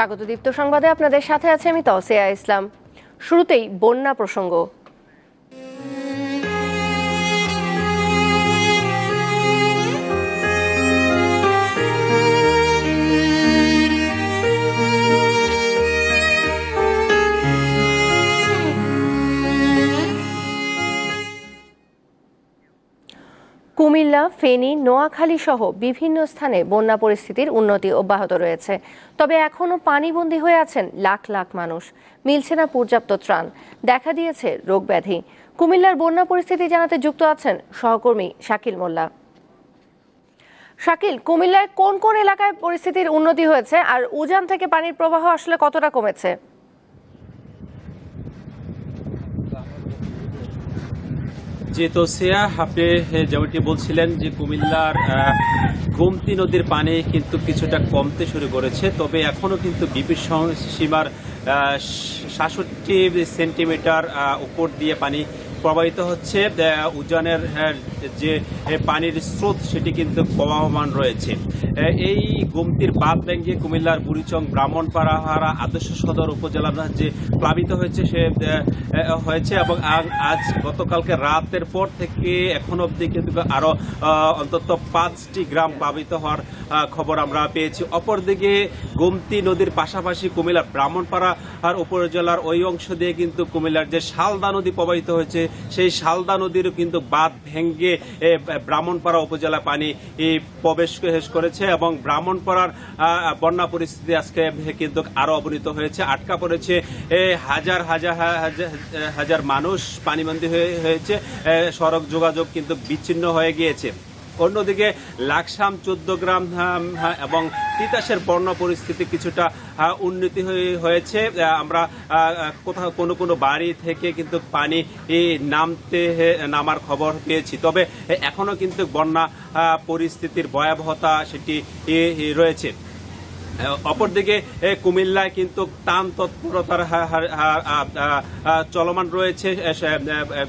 স্বাগত দীপ্ত সংবাদে আপনাদের সাথে আছে আমি তসিয়া ইসলাম। শুরুতেই বন্যা প্রসঙ্গ। কুমিল্লা, ফেনী, নোয়াখালী সহ বিভিন্ন স্থানে বন্যা পরিস্থিতির উন্নতি অব্যাহত রয়েছে। তবে এখনও পানিবন্দী হয়ে আছেন লাখ লাখ মানুষ। মিলছে না পর্যাপ্ত ত্রাণ। দেখা দিয়েছে রোগব্যাধি কুমিল্লার বন্যা পরিস্থিতি জানাতে যুক্ত আছেন সহকর্মী শাকিল মোল্লা। শাকিল, কুমিল্লায় কোন কোন এলাকায় পরিস্থিতির উন্নতি হয়েছে? আর উজান থেকে পানির প্রবাহ আসলে কতটা কমেছে? যে তোসিয়া আপনি যেমনটি বলছিলেন যে কুমিল্লার গোমতি গোমতী নদীর পানি কিন্তু কিছুটা কমতে শুরু করেছে, তবে এখনও কিন্তু বিপির সীমার সাতষট্টি সেন্টিমিটার উপর দিয়ে পানি প্রবাহিত হচ্ছে উজানের যে পানির স্রোত সেটি কিন্তু প্রবাহমান রয়েছে। এই গোমতির বাদ ভেঙে কুমিল্লার বুড়িচং ব্রাহ্মণপাড়া আদর্শ সদর উপজেলার যে প্লাবিত হয়েছে সে হয়েছে এবং আজ গতকালকে রাতের পর থেকে এখন অবধি কিন্তু আরও আহ, অন্তত পাঁচটি গ্রাম প্লাবিত হওয়ার খবর আমরা পেয়েছি। অপরদিকে গোমতী নদীর পাশাপাশি কুমিল্লার ব্রাহ্মণপাড়া আর উপজেলার ওই অংশ দিয়ে কিন্তু কুমিল্লার যে শালদা নদী প্রবাহিত হয়েছে সেই শালদা নদীরও কিন্তু বাঁধ ভেঙ্গে ব্রাহ্মণপাড়া উপজেলা পানি প্রবেশ করেছে এবং ব্রাহ্মণপাড়ার বন্যা পরিস্থিতি আজকে কিন্তু আরও অবনীত হয়েছে। আটকা পড়েছে হাজার হাজার হাজার মানুষ পানিবন্দী হয়ে, হয়েছে সড়ক যোগাযোগ কিন্তু বিচ্ছিন্ন হয়ে গিয়েছে। অন্যদিকে লাকসাম চোদ্দ গ্রাম এবং তিতাসের বন্য পরিস্থিতি কিছুটা উন্নতি হয়ে- হয়েছে। আমরা কোথাও কোনো কোনো বাড়ি থেকে কিন্তু পানি নামতে নামার খবর পেয়েছি। তবে এখনও কিন্তু বন্যা পরিস্থিতির ভয়াবহতা সেটি রয়েছে। অপরদিকে কুমিল্লায় কিন্তু টান তৎপরতার চলমান রয়েছে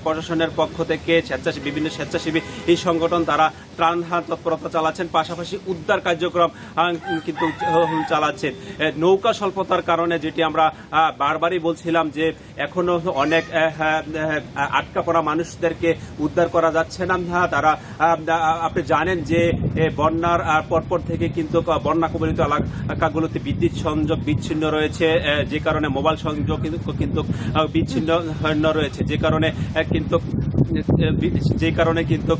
প্রশাসনের পক্ষ থেকে স্বেচ্ছাসেবী বিভিন্ন স্বেচ্ছাসেবী এই সংগঠন তারা ত্রাণ তৎপরতা চালাচ্ছেন পাশাপাশি উদ্ধার কার্যক্রম কিন্তু চালাচ্ছেন নৌকা স্বল্পতার কারণে যেটি আমরা বারবারই বলছিলাম যে এখনও অনেক আটকা পড়া মানুষদেরকে উদ্ধার করা যাচ্ছে না। হ্যাঁ, তারা আপনি জানেন যে বন্যার পরপর থেকে কিন্তু বন্যা কবলিত এলাকাগুলোতে বিদ্যুৎ সংযোগ বিচ্ছিন্ন রয়েছে যে কারণে মোবাইল সংযোগ কিন্তু বিচ্ছিন্ন রয়েছে। যে কারণে কিন্তু যে কারণে কিন্তু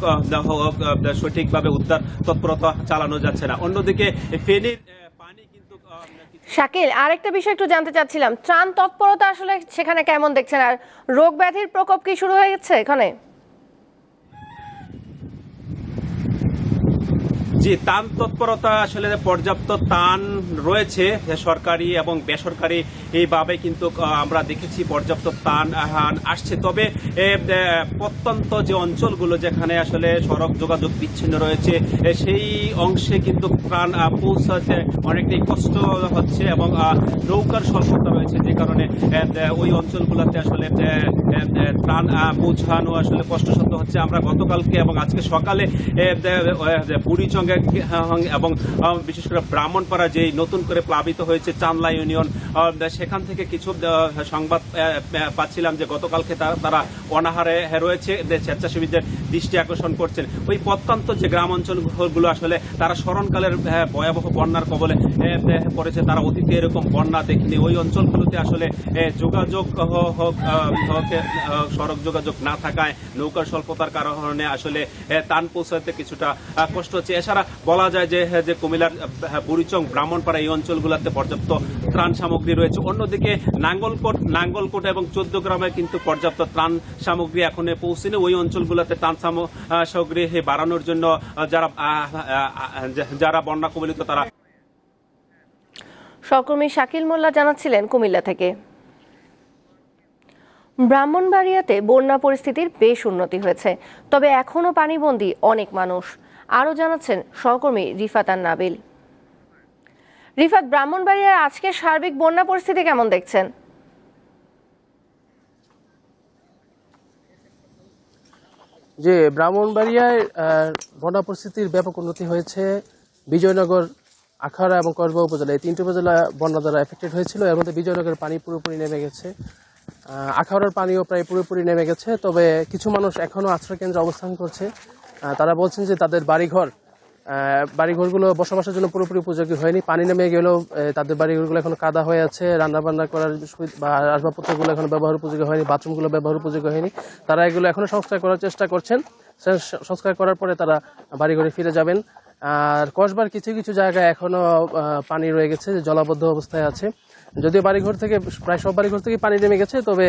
সঠিকভাবে উদ্ধার তৎপরতা চালানো যাচ্ছে না। অন্যদিকে, ফেনীর পানি কিন্তু শাকিল, আরেকটা বিষয় একটু জানতে চাচ্ছিলাম। ত্রাণ তৎপরতা আসলে সেখানে কেমন দেখছেন? আর রোগ ব্যাধির প্রকোপ কি শুরু হয়ে গেছে এখানে? জি, তান তৎপরতা আসলে পর্যাপ্ত তান রয়েছে সরকারি এবং বেসরকারি এইভাবে কিন্তু আমরা দেখেছি পর্যাপ্ত তান আসছে। তবে প্রত্যন্ত যে অঞ্চলগুলো যেখানে আসলে সড়ক যোগাযোগ বিচ্ছিন্ন রয়েছে সেই অংশে কিন্তু প্রাণ পৌঁছাতে অনেকটাই কষ্ট হচ্ছে এবং নৌকার স্বল্পতা রয়েছে যে কারণে ওই অঞ্চলগুলোতে আসলে ত্রাণ পৌঁছানো আসলে কষ্টসাধ্য হচ্ছে। আমরা গতকালকে এবং আজকে সকালে বুড়িচঙ্গে এবং বিশেষ করে ব্রাহ্মণপাড়া যে নতুন করে প্লাবিত হয়েছে চান্দলা ইউনিয়ন সেখান থেকে কিছু সংবাদ পাচ্ছিলাম যে গতকালকে তারা অনাহারে রয়েছে। স্বেচ্ছাসেবীদের দৃষ্টি আকর্ষণ করছেন। ওই প্রত্যন্ত যে গ্রাম অঞ্চলগুলো আসলে তারা স্মরণকালের ভয়াবহ বন্যার কবলে পড়েছে। তারা অতীতে এরকম বন্যা দেখেনি। ওই অঞ্চলগুলোতে আসলে যোগাযোগ সড়ক যোগাযোগ না থাকায়, নৌকার স্বল্পতার কারণে আসলে তান পৌঁছাতে কিছুটা কষ্ট হচ্ছে। এছাড়া বলা যায় যে হ্যাঁ, যে কুমিল্লার বুড়িচং ব্রাহ্মণপাড়া এই অঞ্চলগুলোতে পর্যাপ্ত ত্রাণ সামগ্রী রয়েছে। অন্যদিকে নাঙ্গলকোট নাঙ্গলকোট এবং চোদ্দ গ্রামে কিন্তু পর্যাপ্ত ত্রাণ সামগ্রী এখন পৌঁছেনি। ওই অঞ্চলগুলোতে ত্রাণ সামগ্রী বাড়ানোর জন্য যারা যারা বন্যা কবলিত তারা সহকর্মী শাকিল মোল্লা জানাচ্ছিলেন কুমিল্লা থেকে। ব্রাহ্মণবাড়িয়াতে বন্যা পরিস্থিতির বেশ উন্নতি হয়েছে তবে এখনও পানিবন্দী অনেক মানুষ। আরও জানাচ্ছেন সহকর্মী রিফাত আর নাবিল। রিফাত ব্রাহ্মণবাড়িয়ার আজকের সার্বিক বন্যা পরিস্থিতি কেমন দেখছেন? যে ব্রাহ্মণবাড়িয়ায় বন্যা পরিস্থিতির ব্যাপক উন্নতি হয়েছে। বিজয়নগর আখাড়া এবং কসবা উপজেলা এই তিনটি উপজেলা বন্যা দ্বারা এফেক্টেড হয়েছিল। এর মধ্যে বিজয়নগরের পানি পুরোপুরি নেমে গেছে। আহ, আখাউড়ার পানিও প্রায় পুরোপুরি নেমে গেছে। তবে কিছু মানুষ এখনও আশ্রয় কেন্দ্রে অবস্থান করছে। তারা বলছেন যে তাদের বাড়িঘর বাড়িঘরগুলো বসবাসের জন্য পুরোপুরি উপযোগী হয়নি। পানি নেমে গেলেও তাদের বাড়িঘরগুলো এখন কাদা হয়ে আছে, রান্নাবান্না করার বা আসবাবপত্রগুলো এখন ব্যবহার উপযোগী হয়নি, বাথরুমগুলো ব্যবহার উপযোগী হয়নি। তারা এগুলো এখনও সংস্কার করার চেষ্টা করছেন। সংস্কার করার পরে তারা বাড়িঘরে ফিরে যাবেন। আর কসবার কিছু কিছু জায়গায় এখনও পানি রয়ে গেছে জলাবদ্ধ অবস্থায় আছে। যদিও বাড়িঘর থেকে, প্রায় সব বাড়িঘর থেকে পানি নেমে গেছে, তবে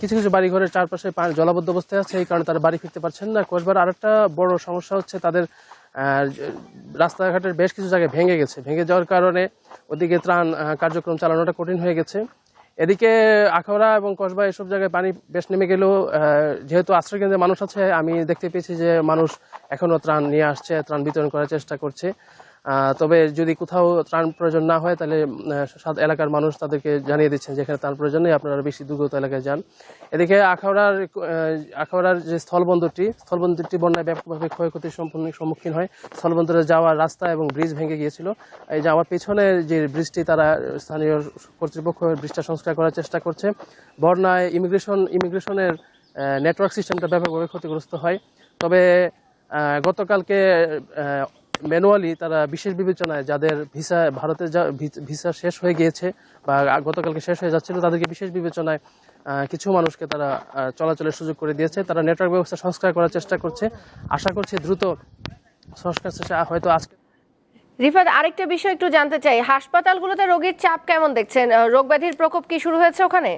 কিছু কিছু বাড়িঘরের চারপাশে জলাবদ্ধ অবস্থায় আছে, এই কারণে তারা বাড়ি ফিরতে পারছেন না। কসবার আরেকটা বড় সমস্যা হচ্ছে তাদের রাস্তাঘাটের বেশ কিছু জায়গায় ভেঙে গেছে। ভেঙে যাওয়ার কারণে ওদিকে ত্রাণ কার্যক্রম চালানোটা কঠিন হয়ে গেছে। এদিকে আখাউড়া এবং কসবা এসব জায়গায় পানি বেশ নেমে গেলেও যেহেতু আশ্রয় কেন্দ্রে মানুষ আছে, আমি দেখতে পেয়েছি যে মানুষ এখনও ত্রাণ নিয়ে আসছে, ত্রাণ বিতরণ করার চেষ্টা করছে। তবে যদি কোথাও ত্রাণ প্রয়োজন না হয়, তাহলে সাত এলাকার মানুষ তাদেরকে জানিয়ে দিচ্ছেন যেখানে ত্রাণ প্রয়োজন নেই, আপনারা বেশি দুর্গত এলাকায় যান। এদিকে আখাউড়ার আখাউড়ার যে স্থলবন্দরটি স্থলবন্দরটি বন্যায় ব্যাপকভাবে ক্ষয়ক্ষতির সম্পূর্ণ- সম্মুখীন হয়। স্থলবন্দরে যাওয়ার রাস্তা এবং ব্রিজ ভেঙে গিয়েছিল। এই যাওয়ার পেছনে যে ব্রিজটি, তারা স্থানীয় কর্তৃপক্ষ ব্রিজটা সংস্কার করার চেষ্টা করছে। বন্যায় ইমিগ্রেশন, ইমিগ্রেশনের নেটওয়ার্ক সিস্টেমটা ব্যাপকভাবে ক্ষতিগ্রস্ত হয়। তবে গতকালকে ম্যানুয়ালি তারা বিশেষ বিবেচনায় যাদের ভিসা ভারতে যা ভিসা শেষ হয়ে গিয়েছে বা গতকালকে শেষ হয়ে যাচ্ছিল, তাদেরকে বিশেষ বিবেচনায় কিছু মানুষকে তারা চলাচলের সুযোগ করে দিয়েছে। তারা নেটওয়ার্ক ব্যবস্থা সংস্কার করার চেষ্টা করছে। আশা করছি দ্রুত সংস্কার শেষে হয়তো আজকে রিফাত, আরেকটা বিষয় একটু জানতে চাই। হাসপাতালগুলোতে রোগীর চাপ কেমন দেখছেন? রোগ ব্যাধির প্রকোপ কি শুরু হয়েছে ওখানে?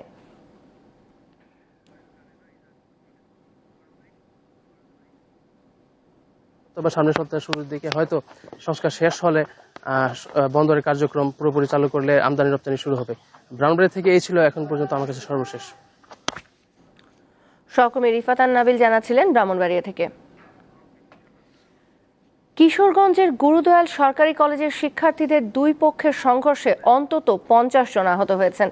তবে সামনের সপ্তাহের শুরুর দিকে হয়তো সংস্কার শেষ হলে বন্দরের কার্যক্রম পুরোপুরি চালু করলে আমদানি রপ্তানি শুরু হবে। ব্রাউনবাড়ি থেকে এই ছিল এখন পর্যন্ত আমার কাছে সর্বশেষ। সহকর্মী রিফাতান নাবিল জানাচ্ছিলেন ব্রাহ্মণবাড়িয়া থেকে। কিশোরগঞ্জের গুরুদয়াল সরকারি কলেজের শিক্ষার্থীদের দুই পক্ষের সংঘর্ষে অন্তত পঞ্চাশ জন আহত হয়েছেন।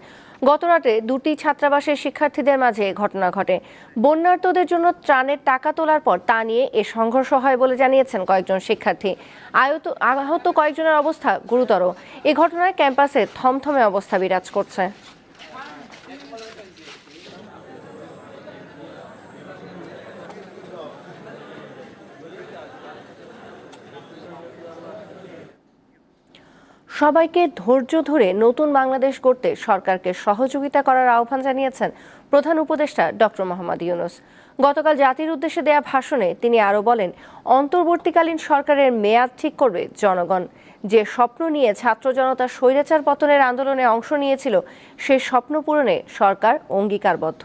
গতরাতে দুটি ছাত্রাবাসের শিক্ষার্থীদের মাঝে ঘটনা ঘটে। বন্যার্তদের জন্য ত্রাণের টাকা তোলার পর তা নিয়ে এ সংঘর্ষ হয় বলে জানিয়েছেন কয়েকজন শিক্ষার্থী। আয়ত আহত কয়েকজনের অবস্থা গুরুতর। এ ঘটনায় ক্যাম্পাসে থমথমে অবস্থা বিরাজ করছে। সবাইকে ধৈর্য ধরে নতুন বাংলাদেশ গড়তে সরকারকে সহযোগিতা করার আহ্বান জানিয়েছেন প্রধান উপদেষ্টা ডক্টর মোহাম্মদ ইউনুস। গতকাল জাতির উদ্দেশ্যে দেয়া ভাষণে তিনি আরও বলেন, অন্তর্বর্তীকালীন সরকারের মেয়াদ ঠিক করবে জনগণ। যে স্বপ্ন নিয়ে ছাত্র জনতা স্বৈরাচার পতনের আন্দোলনে অংশ নিয়েছিল সেই স্বপ্ন পূরণে সরকার অঙ্গীকারবদ্ধ।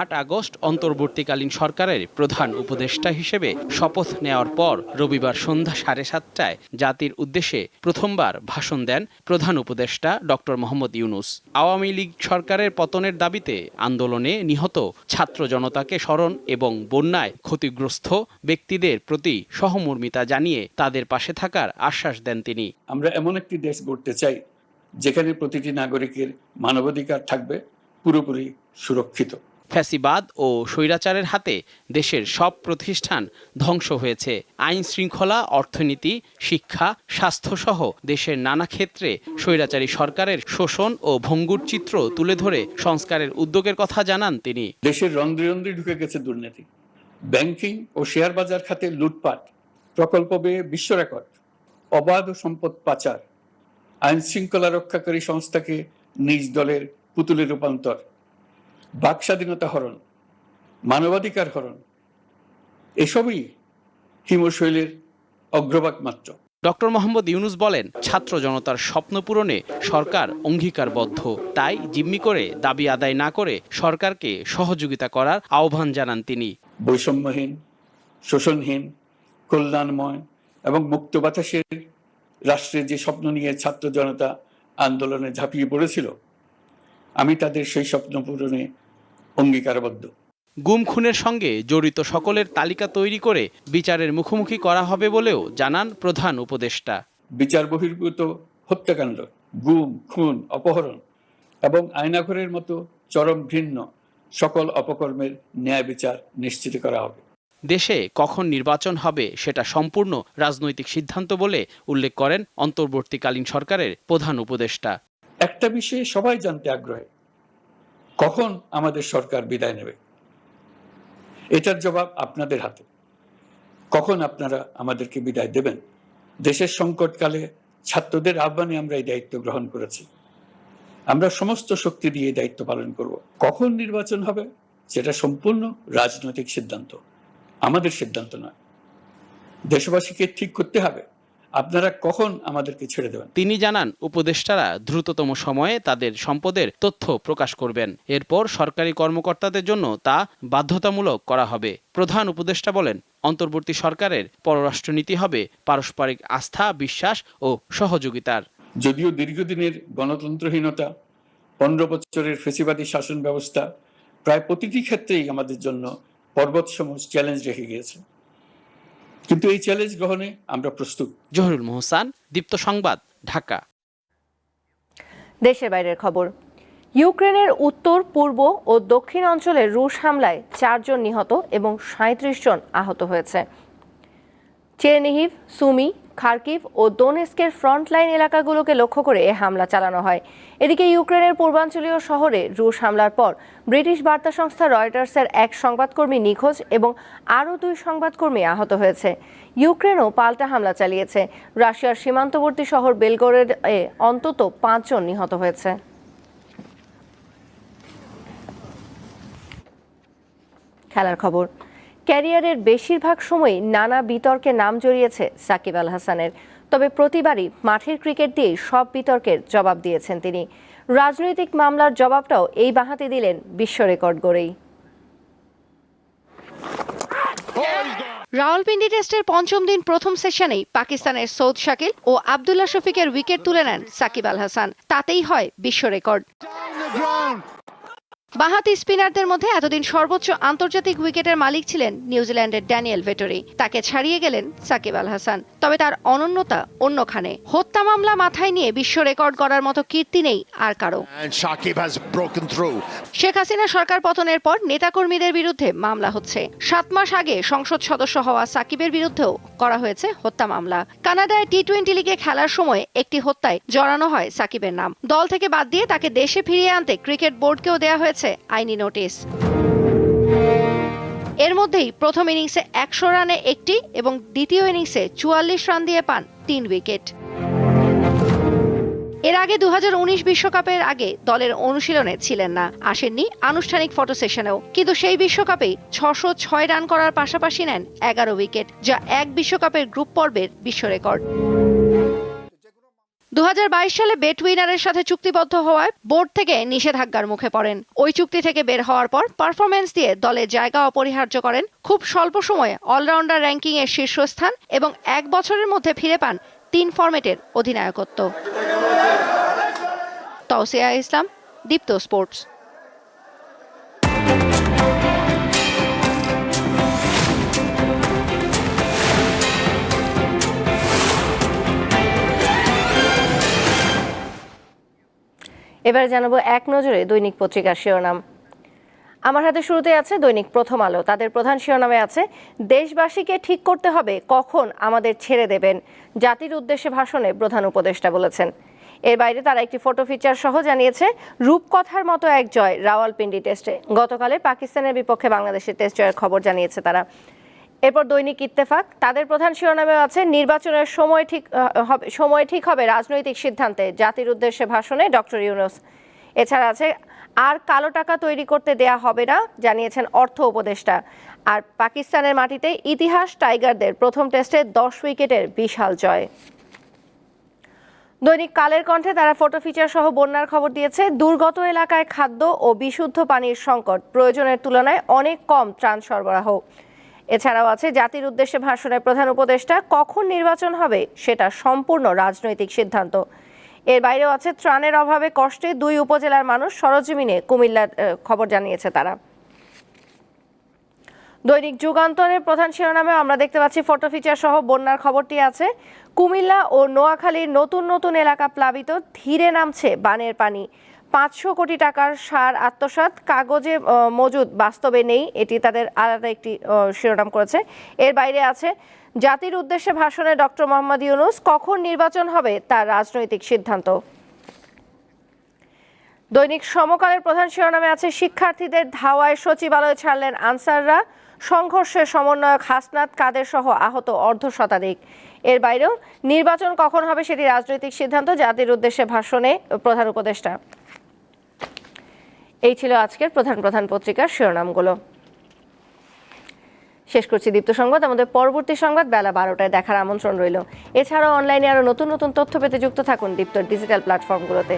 আট আগস্ট অন্তর্বর্তীকালীন সরকারের প্রধান উপদেষ্টা হিসেবে শপথ নেওয়ার পর রবিবার সন্ধ্যা সাড়ে সাতটায় জাতির উদ্দেশ্যে প্রথমবার ভাষণ দেন প্রধান উপদেষ্টা ডক্টর মোহাম্মদ ইউনুস। আওয়ামী লীগ সরকারের পতনের দাবিতে আন্দোলনে নিহত ছাত্র জনতাকে স্মরণ এবং বন্যায় ক্ষতিগ্রস্ত ব্যক্তিদের প্রতি সহমর্মিতা জানিয়ে তাদের পাশে থাকার আশ্বাস দেন তিনি। আমরা এমন একটি দেশ গড়তে চাই যেখানে প্রতিটি নাগরিকের মানবাধিকার থাকবে পুরোপুরি সুরক্ষিত। ফ্যাসিবাদ ও স্বৈরাচারের হাতে দেশের সব প্রতিষ্ঠান ধ্বংস হয়েছে। আইন শৃঙ্খলা অর্থনীতি শিক্ষা স্বাস্থ্যসহ দেশের নানা ক্ষেত্রে স্বৈরাচারী সরকারের শোষণ ও ভঙ্গুর চিত্র তুলে ধরে সংস্কারের উদ্যোগের কথা জানান তিনি। দেশের রন্ধ্রে রন্ধ্রে ঢুকে গেছে দুর্নীতি। ব্যাংকিং ও শেয়ার বাজার খাতে লুটপাট প্রকল্প ব্যয়ে বিশ্ব রেকর্ড অবাধ সম্পদ পাচার আইন শৃঙ্খলা রক্ষাকারী সংস্থাকে নিজ দলের পুতুলে রূপান্তর বাক স্বাধীনতা হরণ মানবাধিকার হরণ এসবই হিমশৈলের অগ্রভাগ মাত্র। ডক্টর মোহাম্মদ ইউনুস বলেন ছাত্র জনতার স্বপ্ন পূরণে সরকার অঙ্গীকারবদ্ধ। তাই জিম্মি করে দাবি আদায় না করে সরকারকে সহযোগিতা করার আহ্বান জানান তিনি। বৈষম্যহীন শোষণহীন কল্যাণময় এবং মুক্ত বাতাসের রাষ্ট্রের যে স্বপ্ন নিয়ে ছাত্র জনতা আন্দোলনে ঝাঁপিয়ে পড়েছিল আমি তাদের সেই স্বপ্ন পূরণে অঙ্গীকারবদ্ধ। গুম খুনের সঙ্গে জড়িত সকলের তালিকা তৈরি করে বিচারের মুখোমুখি করা হবে বলেও জানান প্রধান উপদেষ্টা। বিচার বহির্ভূত হত্যাকাণ্ড গুম খুন অপহরণ এবং আয়নাঘরের মতো চরম ভিন্ন সকল অপকর্মের ন্যায় বিচার নিশ্চিত করা হবে। দেশে কখন নির্বাচন হবে সেটা সম্পূর্ণ রাজনৈতিক সিদ্ধান্ত বলে উল্লেখ করেন অন্তর্বর্তীকালীন সরকারের প্রধান উপদেষ্টা। একটা বিষয়ে সবাই জানতে আগ্রহী। কখন আমাদের সরকার বিদায় নেবে? এটার জবাব আপনাদের হাতে। কখন আপনারা আমাদেরকে বিদায় দেবেন? দেশের সংকটকালে ছাত্রদের আহ্বানে আমরা এই দায়িত্ব গ্রহণ করেছি। আমরা সমস্ত শক্তি দিয়ে দায়িত্ব পালন করব। কখন নির্বাচন হবে সেটা সম্পূর্ণ রাজনৈতিক সিদ্ধান্ত। আমাদের সিদ্ধান্ত নয়। দেশবাসীকে ঠিক করতে হবে। আপনারা কখন আমাদেরকে ছেড়ে দেবেন? তিনি জানান উপদেষ্টারা দ্রুততম সময়ে তাদের সম্পদের তথ্য প্রকাশ করবেন। এরপর সরকারি কর্মকর্তাদের জন্য তা বাধ্যতামূলক করা হবে। প্রধান উপদেষ্টা বলেন অন্তর্বর্তী সরকারের পররাষ্ট্রনীতি হবে পারস্পরিক আস্থা বিশ্বাস ও সহযোগিতার। যদিও দীর্ঘদিনের গণতন্ত্রহীনতা পনেরো বছরের ফেসিবাদী শাসন ব্যবস্থা প্রায় প্রতিটি ক্ষেত্রেই আমাদের জন্য পর্বতসম চ্যালেঞ্জ রেখে গিয়েছে। কিন্তু এই চ্যালেঞ্জ গ্রহণে আমরা প্রস্তুত। জহরুল মোহসান দীপ্ত সংবাদ ঢাকা। দেশের বাইরের খবর। ইউক্রেনের উত্তর পূর্ব ও দক্ষিণ অঞ্চলে রুশ হামলায় চারজন নিহত এবং সাঁত্রিশ জন আহত হয়েছে। চেরনিহিভ সুমি খার্কিভ ও দোনেস্কের ফ্রন্টলাইন এলাকাগুলোকে লক্ষ্য করে এ হামলা চালানো হয়। এদিকে ইউক্রেনের পূর্বাঞ্চলীয় শহরে রুশ হামলার পর ব্রিটিশ বার্তা সংস্থা রয়টার্সের এক সংবাদকর্মী নিখোঁজ এবং আরও দুই সংবাদকর্মী আহত হয়েছে। ইউক্রেনও পাল্টা হামলা চালিয়েছে। রাশিয়ার সীমান্তবর্তী শহর বেলগোরেড এ অন্তত পাঁচজন নিহত হয়েছে। খেলার খবর। ক্যারিয়ারের বেশিরভাগ সময়ই নানা বিতর্কে নাম জড়িয়েছে সাকিব আল হাসানের। তবে প্রতিবারই মাঠের ক্রিকেট দিয়েই সব বিতর্কের জবাব দিয়েছেন তিনি। রাজনৈতিক মামলার জবাবটাও এই বাহাতে দিলেন বিশ্ব রেকর্ড গড়েই। রাওয়ালপিন্ডি টেস্টের পঞ্চম দিন প্রথম সেশনেই পাকিস্তানের সৌদ শাকিল ও আবদুল্লাহ শফিকের উইকেট তুলে নেন সাকিব আল হাসান। তাতেই হয় বিশ্ব রেকর্ড। বাঁহাতি স্পিনারদের মধ্যে এতদিন সর্বোচ্চ আন্তর্জাতিক উইকেটের মালিক ছিলেন নিউজিল্যান্ডের ড্যানিয়েল ভেটরি। তাকে ছাড়িয়ে গেলেন সাকিব আল হাসান। তবে তার অনন্যতা অন্যখানে। হত্যা মামলা মাথায় নিয়ে বিশ্ব রেকর্ড করার মতো কীর্তি নেই আর কারও. শেখ হাসিনা সরকার পতনের পর নেতাকর্মীদের বিরুদ্ধে মামলা হচ্ছে। সাত মাস আগে সংসদ সদস্য হওয়া সাকিবের বিরুদ্ধেও করা হয়েছে হত্যা মামলা। কানাডায় টি টোয়েন্টি লিগে খেলার সময় একটি হত্যায় জড়ানো হয় সাকিবের নাম। দল থেকে বাদ দিয়ে তাকে দেশে ফিরিয়ে আনতে ক্রিকেট বোর্ডকেও দেয়া হয়েছে আইনি নোটিশ। এর মধ্যেই প্রথম ইনিংসে একশো রানে একটি এবং দ্বিতীয় ইনিংসে চুয়াল্লিশ রান দিয়ে পান তিন উইকেট। এর আগে দু বিশ্বকাপের আগে দলের অনুশীলনে ছিলেন না, আসেননি আনুষ্ঠানিক ফটো সেশনেও। কিন্তু সেই বিশ্বকাপেই ছশো ছয় রান করার পাশাপাশি নেন এগারো উইকেট, যা এক বিশ্বকাপের গ্রুপ পর্বের বিশ্ব রেকর্ড। দু হাজার বাইশ সালে বেট উইনারের সাথে চুক্তিবদ্ধ হওয়ায় বোর্ড থেকে নিষেধাজ্ঞার মুখে পড়েন। ওই চুক্তি থেকে বের হওয়ার পর পারফরমেন্স দিয়ে দলে জায়গা অপরিহার্য করেন। খুব স্বল্প সময়ে অলরাউন্ডার র্যাঙ্কিং এর শীর্ষস্থান এবং এক বছরের মধ্যে ফিরে পান তিন ফরম্যাটের অধিনায়কত্ব। তৌসিয়া ইসলাম, দীপ্ত স্পোর্টস। এবারে জানাব এক নজরে দৈনিক পত্রিকার শিরোনাম। আমার হাতে শুরুতে আছে দৈনিক প্রথম আলো। তাদের প্রধান শিরোনামে আছে, দেশবাসীকে ঠিক করতে হবে কখন আমাদের ছেড়ে দেবেন। জাতির উদ্দেশ্যে ভাষণে প্রধান উপদেষ্টা বলেছেন। এর বাইরে তারা একটি ফটো ফিচার সহ জানিয়েছে, রূপকথার মতো এক জয় রাওয়ালপিন্ডি টেস্টে। গতকালে পাকিস্তানের বিপক্ষে বাংলাদেশের টেস্ট জয়ের খবর জানিয়েছে তারা। এরপর দৈনিক ইত্তেফাক। তাদের প্রধান শিরোনামে আছে, নির্বাচনের সময় ঠিক হবে, সময় ঠিক হবে রাজনৈতিক সিদ্ধান্তে, জাতির উদ্দেশ্যে ভাষণে ডক্টর ইউনুস। এছাড়া আছে, আর কালো টাকা তৈরি করতে দেয়া হবে না, জানিয়েছেন অর্থ উপদেষ্টা। আর পাকিস্তানের মাটিতে ইতিহাস টাইগারদের, প্রথম টেস্টে দশ উইকেটের বিশাল জয়। দৈনিক কালের কণ্ঠে তারা ফটো ফিচার সহ বন্যার খবর দিয়েছে, দুর্গত এলাকায় খাদ্য ও বিশুদ্ধ পানির সংকট, প্রয়োজনের তুলনায় অনেক কম ত্রাণ সরবরাহ। এছাড়াও আছে জাতির উদ্দেশ্যে ভাষণের প্রধান উপদেষ্টা কখন নির্বাচন হবে সেটা সম্পূর্ণ রাজনৈতিক সিদ্ধান্ত। এর বাইরেও আছে ত্রাণের অভাবে কষ্টে দুই উপজেলার মানুষ সরজমিনে কুমিল্লার খবর জানিয়েছে তারা। দৈনিক যুগান্তরের প্রধান শিরোনামে আমরা দেখতে পাচ্ছি ফটো ফিচার সহ বন্যার খবরটি আছে। কুমিল্লা ও নোয়াখালীর নতুন নতুন এলাকা প্লাবিত, ধীরে নামছে বানের পানি। পাঁচশো কোটি টাকার সার আত্মসাৎ। কাগজে মজুদ বাস্তবে নেই। এটি তাদের আলাদা একটি শিরোনাম করেছে। এর বাইরে আছে, জাতির উদ্দেশ্যে ভাষণে ডক্টর মোহাম্মদ ইউনুস কখন নির্বাচন হবে তার রাজনৈতিক সিদ্ধান্ত। দৈনিক সমকালের প্রধান শিরোনামে আছে, শিক্ষার্থীদের ধাওয়ায় সচিবালয় ছাড়লেন আনসাররা। সংঘর্ষে সমন্বয়ক হাসনাত কাদের সহ আহত অর্ধ শতাধিক। এর বাইরেও, নির্বাচন কখন হবে সেটি রাজনৈতিক সিদ্ধান্ত, জাতির উদ্দেশ্যে ভাষণে প্রধান উপদেষ্টা। এই ছিল আজকের প্রধান প্রধান পত্রিকার শিরোনামগুলো। শেষ করছি দীপ্ত সংবাদ। আমাদের পরবর্তী সংবাদ বেলা বারোটায় দেখার আমন্ত্রণ রইল। এছাড়াও অনলাইনে আরও নতুন নতুন তথ্য পেতে যুক্ত থাকুন দীপ্তর ডিজিটাল প্ল্যাটফর্মগুলোতে